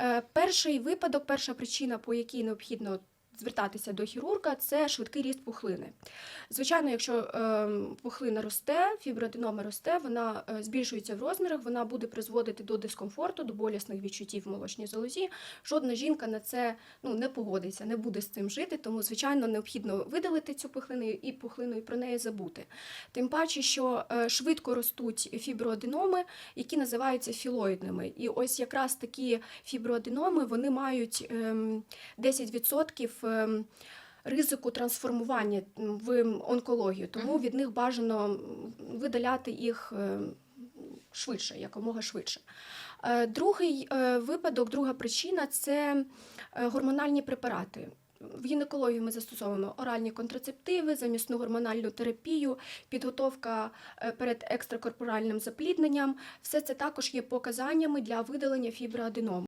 Е, Перший випадок, перша причина, по якій необхідно звертатися до хірурга, це швидкий ріст пухлини. Звичайно, якщо е, пухлина росте, фіброаденома росте, вона е, збільшується в розмірах, вона буде призводити до дискомфорту, до болісних відчуттів в молочній залозі. Жодна жінка на це ну, не погодиться, не буде з цим жити, тому, звичайно, необхідно видалити цю пухлину і пухлину і про неї забути. Тим паче, що е, швидко ростуть фіброаденоми, які називаються філоїдними. І ось якраз такі фіброаденоми вони мають ем, 10% ем, ризику трансформування в онкологію, тому від них бажано видаляти їх ем, швидше, якомога швидше. Е, Другий е, випадок, друга причина це е, гормональні препарати. В гінекології ми застосовуємо оральні контрацептиви, замісну гормональну терапію, підготовка е, перед екстракорпоральним заплідненням. Все це також є показаннями для видалення фіброаденому.